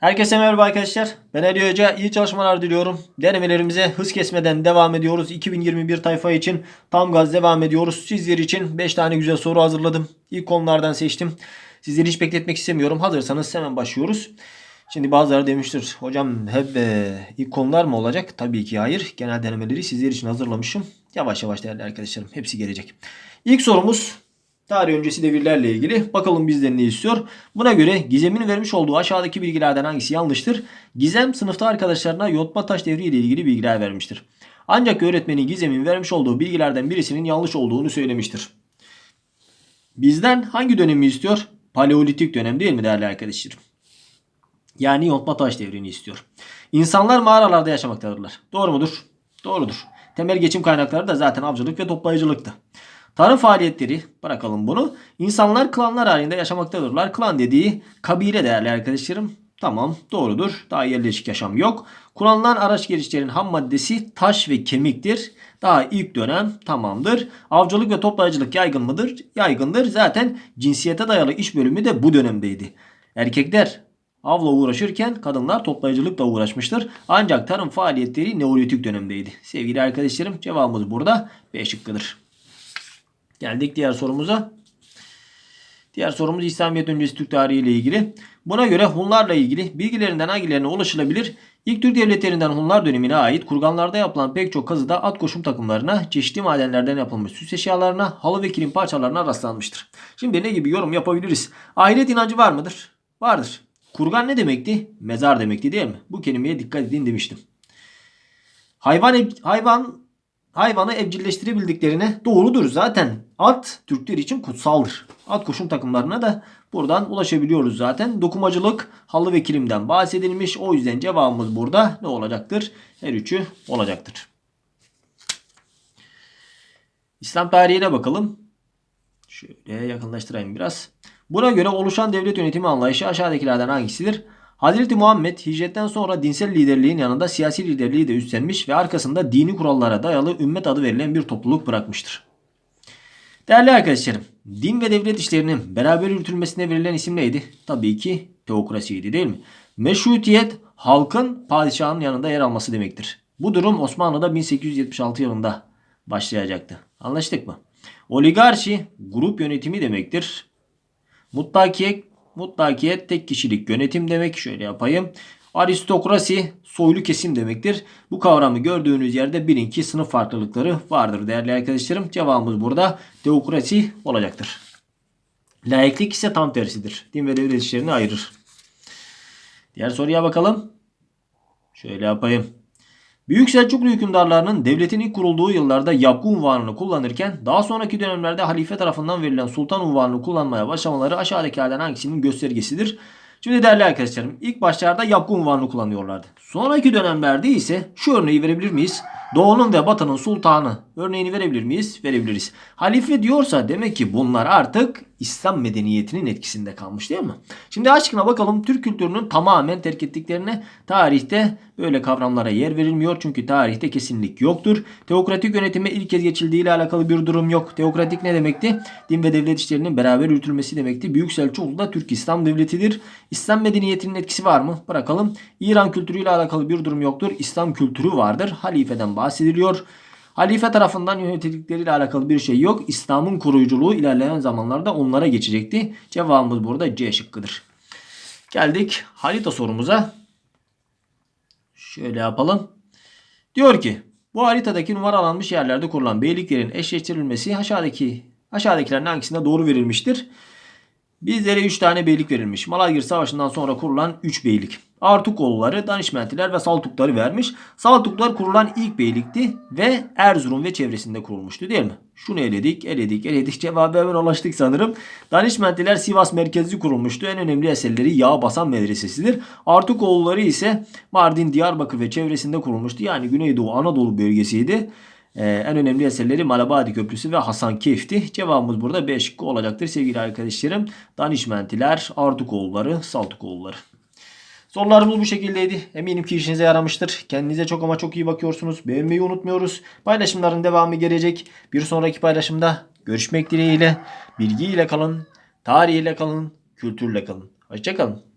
Herkese merhaba arkadaşlar. Ben Ali Hoca. İyi çalışmalar diliyorum. Denemelerimize hız kesmeden devam ediyoruz. 2021 tayfa için tam gaz devam ediyoruz. Sizler için 5 tane güzel soru hazırladım. İlk konulardan seçtim. Sizleri hiç bekletmek istemiyorum. Hazırsanız hemen başlıyoruz. Şimdi bazıları demiştir. Hocam hep e, ilk konular mı olacak? Tabii ki hayır. Genel denemeleri sizler için hazırlamışım. Yavaş yavaş değerli arkadaşlarım. Hepsi gelecek. İlk sorumuz Tarih öncesi devirlerle ilgili. Bakalım bizden ne istiyor. Buna göre Gizem'in vermiş olduğu aşağıdaki bilgilerden hangisi yanlıştır? Gizem sınıfta arkadaşlarına yontma taş devri ile ilgili bilgiler vermiştir. Ancak öğretmeni Gizem'in vermiş olduğu bilgilerden birisinin yanlış olduğunu söylemiştir. Bizden hangi dönemi istiyor? Paleolitik dönem değil mi değerli arkadaşlarım? Yani yontma taş devrini istiyor. İnsanlar mağaralarda yaşamaktadırlar. Doğru mudur? Doğrudur. Temel geçim kaynakları da zaten avcılık ve toplayıcılıktı. Tarım faaliyetleri bırakalım bunu. İnsanlar klanlar halinde yaşamaktadırlar. Klan dediği kabile değerli arkadaşlarım. Tamam doğrudur. Daha yerleşik yaşam yok. Kullanılan araç gereçlerin ham maddesi taş ve kemiktir. Daha ilk dönem tamamdır. Avcılık ve toplayıcılık yaygın mıdır? Yaygındır. Zaten cinsiyete dayalı iş bölümü de bu dönemdeydi. Erkekler avla uğraşırken kadınlar toplayıcılıkla uğraşmıştır. Ancak tarım faaliyetleri Neolitik dönemdeydi. Sevgili arkadaşlarım cevabımız burada B şıkkıdır. Geldik diğer sorumuza. Diğer sorumuz İslamiyet öncesi Türk tarihi ile ilgili. Buna göre Hunlarla ilgili bilgilerinden hangilerine ulaşılabilir? İlk Türk devletlerinden Hunlar dönemine ait kurganlarda yapılan pek çok kazıda at koşum takımlarına, çeşitli madenlerden yapılmış süs eşyalarına, halı ve kilim parçalarına rastlanmıştır. Şimdi ne gibi yorum yapabiliriz? Ahiret inancı var mıdır? Vardır. Kurgan ne demekti? Mezar demekti değil mi? Bu kelimeye dikkat edin demiştim. Hayvan hayvan hayvanı evcilleştirebildiklerine doğrudur. Zaten at Türkler için kutsaldır. At koşum takımlarına da buradan ulaşabiliyoruz zaten. Dokumacılık halı ve kilimden bahsedilmiş. O yüzden cevabımız burada ne olacaktır? Her üçü olacaktır. İslam tarihine bakalım. Şöyle yakınlaştırayım biraz. Buna göre oluşan devlet yönetimi anlayışı aşağıdakilerden hangisidir? Hazreti Muhammed hicretten sonra dinsel liderliğin yanında siyasi liderliği de üstlenmiş ve arkasında dini kurallara dayalı ümmet adı verilen bir topluluk bırakmıştır. Değerli arkadaşlarım, din ve devlet işlerinin beraber yürütülmesine verilen isim neydi? Tabii ki teokrasiydi değil mi? Meşrutiyet halkın padişahın yanında yer alması demektir. Bu durum Osmanlı'da 1876 yılında başlayacaktı. Anlaştık mı? Oligarşi grup yönetimi demektir. Mutlakiyet, mutlakiyet tek kişilik yönetim demek. Şöyle yapayım. Aristokrasi soylu kesim demektir. Bu kavramı gördüğünüz yerde bilin ki sınıf farklılıkları vardır değerli arkadaşlarım. Cevabımız burada teokrasi olacaktır. Laiklik ise tam tersidir. Din ve devlet işlerini ayırır. Diğer soruya bakalım. Şöyle yapayım. Büyük Selçuklu hükümdarlarının devletin ilk kurulduğu yıllarda yapgı unvanını kullanırken daha sonraki dönemlerde halife tarafından verilen sultan unvanını kullanmaya başlamaları aşağıdakilerden hangisinin göstergesidir? Şimdi değerli arkadaşlarım ilk başlarda yapgı unvanını kullanıyorlardı. Sonraki dönemlerde ise şu örneği verebilir miyiz? Doğu'nun ve Batı'nın sultanı örneğini verebilir miyiz? Verebiliriz. Halife diyorsa demek ki bunlar artık İslam medeniyetinin etkisinde kalmış değil mi? Şimdi aşkına bakalım Türk kültürünün tamamen terk ettiklerine tarihte böyle kavramlara yer verilmiyor. Çünkü tarihte kesinlik yoktur. Teokratik yönetime ilk kez geçildiği ile alakalı bir durum yok. Teokratik ne demekti? Din ve devlet işlerinin beraber yürütülmesi demekti. Büyük Selçuklu da Türk İslam devletidir. İslam medeniyetinin etkisi var mı? Bırakalım. İran kültürüyle alakalı bir durum yoktur. İslam kültürü vardır. Halifeden bahsediliyor. Halife tarafından yönetildikleri alakalı bir şey yok. İslam'ın koruyuculuğu ilerleyen zamanlarda onlara geçecekti. Cevabımız burada C şıkkıdır. Geldik harita sorumuza. Şöyle yapalım. Diyor ki bu haritadaki numaralanmış yerlerde kurulan beyliklerin eşleştirilmesi aşağıdaki aşağıdakilerin hangisinde doğru verilmiştir? Bizlere 3 tane beylik verilmiş. Malazgirt Savaşı'ndan sonra kurulan 3 beylik. Artukoğulları, Danişmentiler ve Saltukları vermiş. Saltuklar kurulan ilk beylikti ve Erzurum ve çevresinde kurulmuştu değil mi? Şunu eledik, eledik, eledik. Cevabı hemen ulaştık sanırım. Danişmentiler Sivas merkezli kurulmuştu. En önemli eserleri Yağ Basan Medresesi'dir. Artukoğulları ise Mardin, Diyarbakır ve çevresinde kurulmuştu. Yani Güneydoğu Anadolu bölgesiydi. Ee, en önemli eserleri Malabadi Köprüsü ve Hasan Keyf'ti. Cevabımız burada B şıkkı olacaktır sevgili arkadaşlarım. Danişmentiler, Artukoğulları, Saltukoğulları. Sorularımız bu şekildeydi. Eminim ki işinize yaramıştır. Kendinize çok ama çok iyi bakıyorsunuz. Beğenmeyi unutmuyoruz. Paylaşımların devamı gelecek. Bir sonraki paylaşımda görüşmek dileğiyle. Bilgiyle kalın, tarihiyle kalın, kültürle kalın. Hoşçakalın.